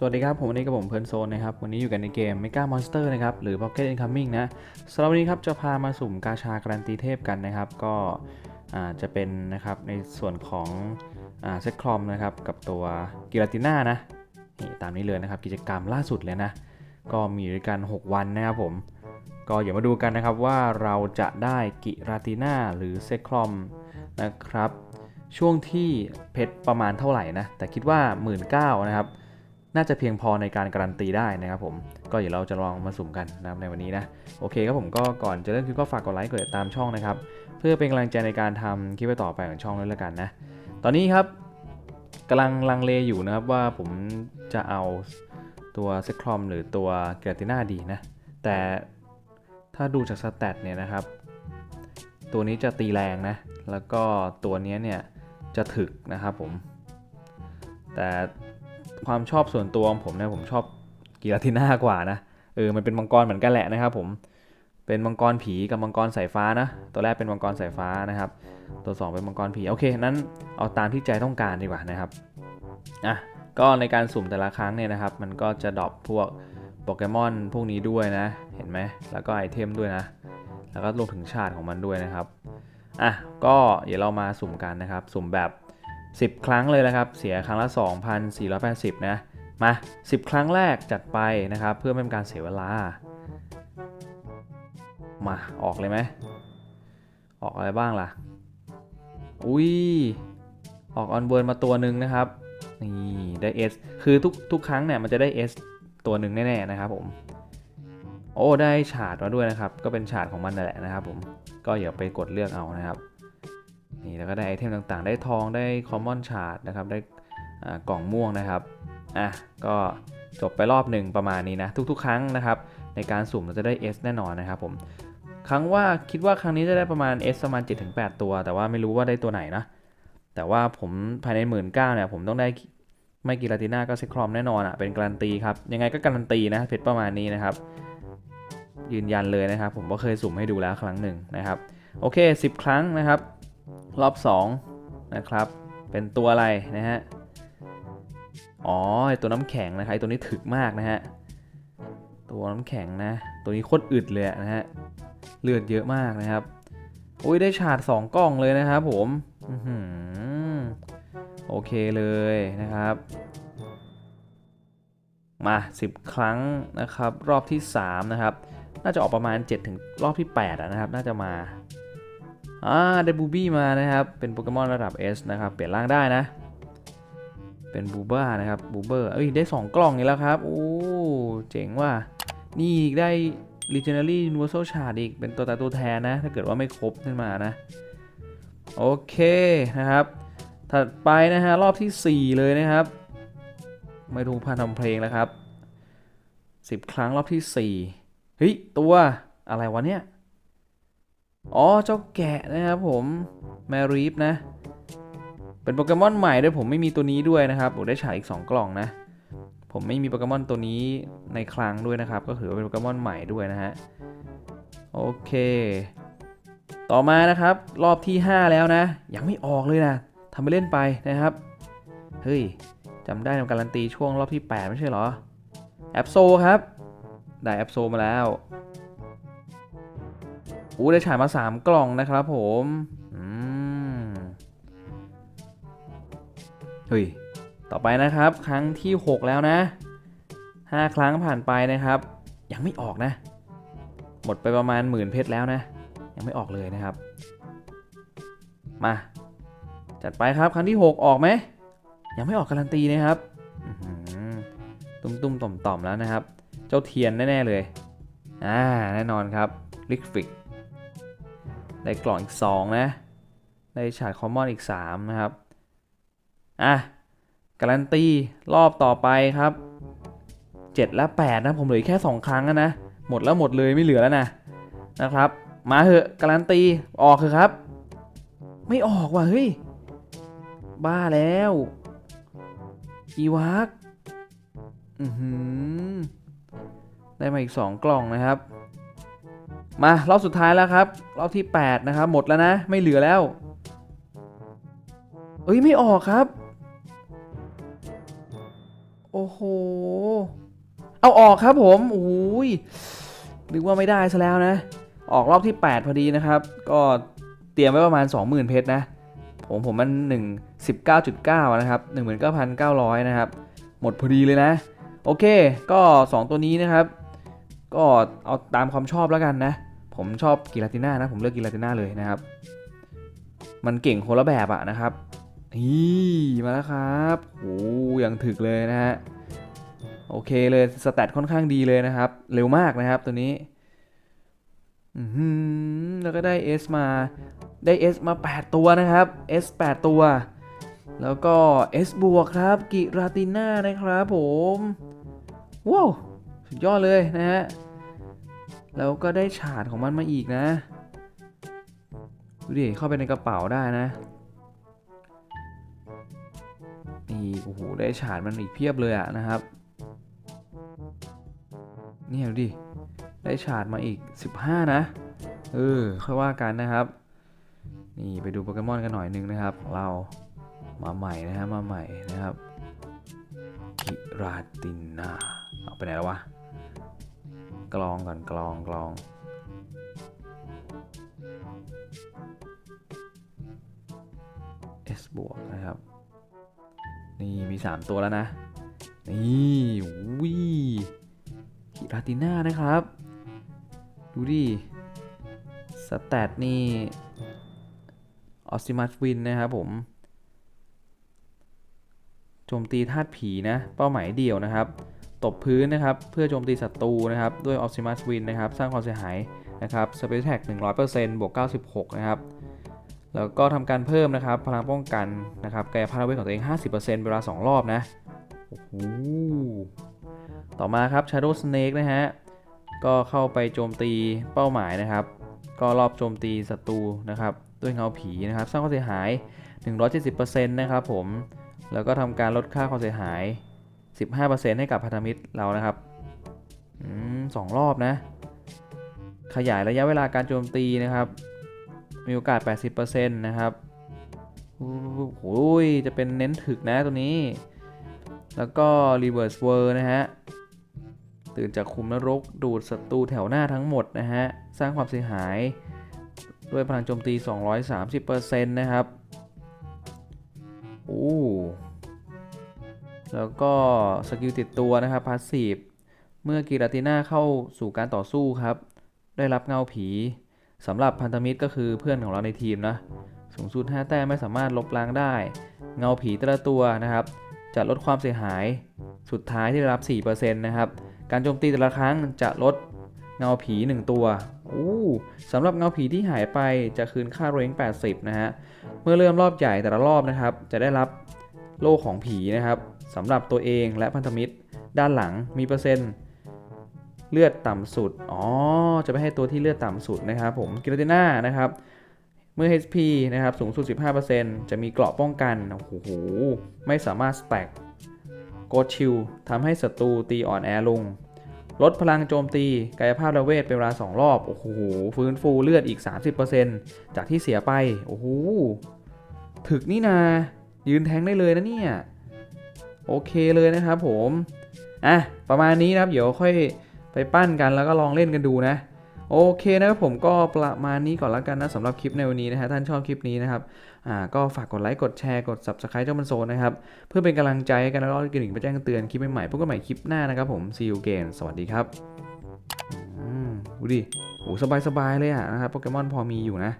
สวัสดีครับ ผมวันนี้กับผมเพลินโซนนะครับ วันนี้อยู่กันในเกม Mega Monster นะครับ หรือ Pocket Incoming นะสำหรับวันนี้ครับจะพามาสุ่มกาชาการันตีเทพกันนะครับ ก็จะเป็นนะครับในส่วนของเซตคลอมนะครับ กับตัวกิราติน่านะนี่ตามนี้เลยนะครับกิจกรรมล่าสุดเลยนะ ก็มีด้วยกัน 6 วันนะครับผม ก็อย่ามาดูกันนะครับว่าเราจะได้กิราติน่าหรือเซตคลอมนะครับ ช่วงที่เพชรประมาณเท่าไหร่นะแต่คิดว่า 1 9ื่นนะครับ น่าจะเพียงพอในการการันตีได้นะครับผมก็เดี๋ยวเราจะลองมาสุ่มกันนะครับในวันนี้นะโอเคครับผมก็ก่อนจะเริ่มคลิปก็ฝากกดไลค์กดติดตามช่องนะครับเพื่อเป็นกำลังใจในการทำคลิปต่อไปของช่องด้วยล้วกันนะตอนนี้ครับกำลังลังเลอยู่นะครับว่าผมจะเอาตัวเซครอมหรือตัวเกรติน่าดีนะแต่ถ้าดูจากสแตทเนี่ยนะครับ ตัวนี้จะตีแรงนะแล้วก็ตัวนี้เนี่ยจะถึกนะครับผมแต่ ความชอบส่วนตัวของผมเนี่ยผมชอบกีราติน่ากว่านะเออมันเป็นมังกรเหมือนกันแหละนะครับผมเป็นมังกรผีกับมังกรสายฟ้านะ ตัวแรกเป็นมังกรสายฟ้านะครับ ตัวสองเป็นมังกรผีโอเคนั้นเอาตามที่ใจต้องการดีกว่านะครับอะก็ในการสุ่มแต่ละครั้งเนี่ยนะครับ มันก็จะดรอปพวกโปเกมอนพวกนี้ด้วยนะ เห็นไหมแล้วก็ไอเทมด้วยนะ แล้วก็รวมถึงชาติของมันด้วยนะครับอะก็เดี๋ยวเรามาสุ่มกันนะครับ สุ่มแบบ 10 ครั้งเลยนะครับ เสียครั้งละ 2,480 นะ มา 10 ครั้งแรกจัดไปนะครับ เพื่อไม่เป็นการเสียเวลา มา ออกเลยไหม ออกอะไรบ้างล่ะ อุ้ย ออกออนเบิร์นมาตัวหนึ่งนะครับ นี่ ได้ S คือทุกทุกครั้งเนี่ยมันจะได้ S ตัวหนึ่งแน่ ๆ นะครับผม โอ้ ได้ฉาดมาด้วยนะครับ ก็เป็นฉาดของมันนั่นแหละนะครับผม ก็อย่าไปกดเลือกเอานะครับ นี่แล้วก็ได้ไอเทมต่างๆ ได้ทองได้คอมมอนชาร์ดนะครับ ได้กล่องม่วงนะครับ อะ ก็จบไปรอบหนึ่งประมาณนี้นะ ทุกๆ ครั้งนะครับ ในการสุ่มเราจะได้ S แน่นอนนะครับผม ครั้งว่าคิดว่าครั้งนี้จะได้ประมาณ S ประมาณ 7-8 ตัว แต่ว่าไม่รู้ว่าได้ตัวไหนนะ แต่ว่าผมภายในหมื่นเก้าเนี่ยผมต้องได้ไม่กีราติน่าก็เซครอมแน่นอนอะ่ะ เป็นการันตีครับ ยังไงก็การันตีนะเพชรประมาณนี้นะครับ ยืนยันเลยนะครับ ผมก็เคยสุ่มให้ดูแล้วครั้งหนึ่งนะครับ โอเค 10 ครั้งนะครับ รอบ2นะครับ เป็นตัวอะไรนะฮะ อ๋อตัวน้ำแข็งนะครับตัวนี้ถึกมากนะฮะ ตัวน้ำแข็งนะ ตัวนี้โคตรอึดเลยนะฮะ เลือดเยอะมากนะครับ อุ้ยได้ฉาด 2 กล้องเลยนะครับผมโอเคเลยนะครับ มา 10 ครั้งนะครับ รอบที่ 3 นะครับ น่าจะออกประมาณ 7 ถึงรอบที่8นะครับ น่าจะมา อ่าได้บูบี้มานะครับ เป็นโปเกมอนระดับ S นะครับ เปลี่ยนร่างได้นะ เป็นบูบ้านะครับบูเบอร์เอ้ยได้ 2 กล่องนี้แล้วครับโอ้เจ๋งว่ะนี่ได้ Legendary Universal Shard อีก เป็นตัวต่ตัวแทนนะ ถ้าเกิดว่าไม่ครบขึ้นมานะ โอเคนะครับ ถัดไปนะฮะ รอบทีสี่4 เลยนะครับ ไม่รู้พันทำเพลงแล้วครับ 10 ครั้งรอบที่ 4 เฮ้ย ตัวอะไรวะเนี่ย อ๋อ เจ้าแกะนะครับผม แมรีฟนะ เป็นโปเกมอนใหม่ด้วยผมไม่มีตัวนี้ด้วยนะครับผมได้ฉายอีก 2 กล่องนะ ผมไม่มีโปเกมอนตัวนี้ในคลังด้วยนะครับ ก็ถือว่าเป็นโปเกมอนใหม่ด้วยนะฮะ โอเค ต่อมานะครับ รอบที่ 5 แล้วนะ ยังไม่ออกเลยนะทำไปเล่นไปนะครับ เฮ้ยจำได้ในการันตีช่วงรอบที่ 8 ไม่ใช่เหรอ แอปโซครับ ได้แอปโซมาแล้ว อู้ได้ฉายมา 3 กล่องนะครับผมอืมเฮ้ย ต่อไปนะครับ ครั้งที่ 6 แล้วนะ 5 ครั้งผ่านไปนะครับ ยังไม่ออกนะ หมดไปประมาณหมื่นเพชรแล้วนะ ยังไม่ออกเลยนะครับ มา จัดไปครับครั้งที่ 6 ออกไหม ยังไม่ออกการันตีนะครับอื้อหือตุ้มๆต่อมๆแล้วนะครับ เจ้าเทียนแน่ ๆ เลย อ่า แน่นอนครับลิกฟิก ได้กล่องอีก 2 นะ ได้ฉาดคอมมอนอีก 3 นะครับ อะ การันตี รอบต่อไปครับ 7 และ 8 นะ ผมเหลือแค่ 2 ครั้งนะ หมดแล้วหมดเลยไม่เหลือแล้วนะ นะครับ มาเหอะการันตี ออกเถอะครับ ไม่ออกว่ะ เฮ้ย บ้าแล้วอีวักอือหือได้มาอีก 2 กล่องนะครับ มารอบสุดท้ายแล้วครับ รอบที่ 8 นะครับ หมดแล้วนะ ไม่เหลือแล้ว เอ้ย ไม่ออกครับ โอ้โห เอาออกครับผมโอ้ยนึกว่าไม่ได้ซะแล้วนะ ออกรอบที่ 8 พอดีนะครับ ก็เตรียมไว้ประมาณ 20,000 เพชรนะ ผมผมมัน1 19.9 นะครับ 19,900 นะครับ หมดพอดีเลยนะ โอเค ก็ 2 ตัวนี้นะครับ ก็เอาตามความชอบแล้วกันนะ ผมชอบกิลาติน่านะผมเลือกกิลาติน่าเลยนะครับ มันเก่งคนละแบบอะนะครับนี่มาแล้วครับโอ้ยังถึกเลยนะฮะโอเคเลยสแตทค่อนข้างดีเลยนะครับ เร็วมากนะครับตัวนี้แล้วก็ได้ S มาได้ S มา 8 ตัวนะครับ S 8 ตัว แล้วก็ S บวกครับ กิราติน่านะครับผม ว้าว สุดยอดเลยนะฮะ แล้วก็ได้ฉาดของมันมาอีกนะ ดูดิ เข้าไปในกระเป๋าได้นะ นี่โอ้โห ได้ฉาดมันอีกเพียบเลยอะนะครับ นี่ดูดิ ได้ฉาดมาอีก 15 นะ เออ ค่อยว่ากันนะครับ นี่ไปดูโปเกมอนกันหน่อยนึงนะครับ ของเรา มาใหม่นะฮะ มาใหม่นะครับ กิราติน่าเอาไปไหนแล้ววะ กลองก่อนกลองกลอง S บวกนะครับ นี่มี 3 ตัวแล้วนะ นี่วิกิราติน่านะครับ ดูดิ สแตทนี่ออสซิมัสวินนะครับผม โจมตีธาตุผีนะ เป้าหมายเดี่ยวนะครับ ตบพื้นนะครับ เพื่อโจมตีศัตรูนะครับ ด้วยออ t ซิมัสวินนะครับ สร้างความเสียหายนะครับสเปซแท็ก100%บวก 96 นะครับ แล้วก็ทำการเพิ่มนะครับ พลังป้องกันนะครับกายภาพเวทของตัวเอง 50%เวลา 2 รอบนะ โอ้โห ต่อมาครับ Shadow Snake นะฮะ ก็เข้าไปโจมตีเป้าหมายนะครับ ก็รอบโจมตีศัตรูนะครับ ด้วยเงาผีนะครับ สร้างความเสียหาย 170%นะครับผม แล้วก็ทำการลดค่าความเสียหาย 15%ให้กับพันธมิตรเรานะครับอสองรอบนะ ขยายระยะเวลาการโจมตีนะครับ มีโอกาส 80%นะครับโอ้ยจะเป็นเน้นถึกนะตัวนี้ แล้วก็ Reverse w o r นะฮะ ตื่นจากคุมนรก ดูดศัตรูแถวหน้าทั้งหมดนะฮะ สร้างความเสียหายด้วยพลังโจมตี 230%นะครับ โอ้ แล้วก็สกิลติดตัวนะครับพาสซีฟเมื่อกีราติน่าเข้าสู่การต่อสู้ครับ ได้รับเงาผีสำหรับพันธมิตรก็คือเพื่อนของเราในทีมนะ สูงสุด 5 แต้มไม่สามารถลบล้างได้ เงาผีแต่ละตัวนะครับ จะลดความเสียหายสุดท้ายที่ได้รับ 4%นะครับ การโจมตีแต่ละครั้งจะลดเงาผี 1 ตัวอู้สำหรับเงาผีที่หายไปจะคืนค่าเรง80 นะฮะ เมื่อเริ่มรอบใหญ่แต่ละรอบนะครับ จะได้รับโล่ของผีนะครับ สำหรับตัวเองและพันธมิตร ด้านหลังมีเปอร์เซ็นต์เลือดต่ำสุด อ๋อ จะไปให้ตัวที่เลือดต่ำสุดนะครับผมกิรติน่านะครับ เมื่อ HP นะครับสูงสุด 15%จะมีเกราะป้องกัน โอ้โห ไม่สามารถสแต็กโกดชิลทำให้ศัตรูตีอ่อนแอลง ลดพลังโจมตี กายภาพระเวทเป็นเวลา 2 รอบ โอ้โห ฟื้นฟูเลือดอีก 30%จากที่เสียไป โอ้โห ถึกนี่นา ยืนแทงได้เลยนะเนี่ย โอเคเลยนะครับผมอะประมาณนี้นะครับเดี๋ยวค่อยไปปั้นกันแล้วก็ลองเล่นกันดูนะ โอเคนะครับผมก็ประมาณนี้ก่อนแล้วกันนะสำหรับคลิปในวันนี้นะฮะท่านชอบคลิปนี้นะครับอ่าก็ฝากกดไลค์กดแชร์กด subscribe เจ้ามันโซนนะครับ เพื่อเป็นกำลังใจให้กันแล้วก็กระดิ่งไปแจ้งเตือนคลิปใหม่ๆพบกันใหม่คลิปหน้านะครับผม see you again สวัสดีครับอืมดูดิโหสบายๆเลยอะนะครับโปเกมอนพอมีอยู่นะ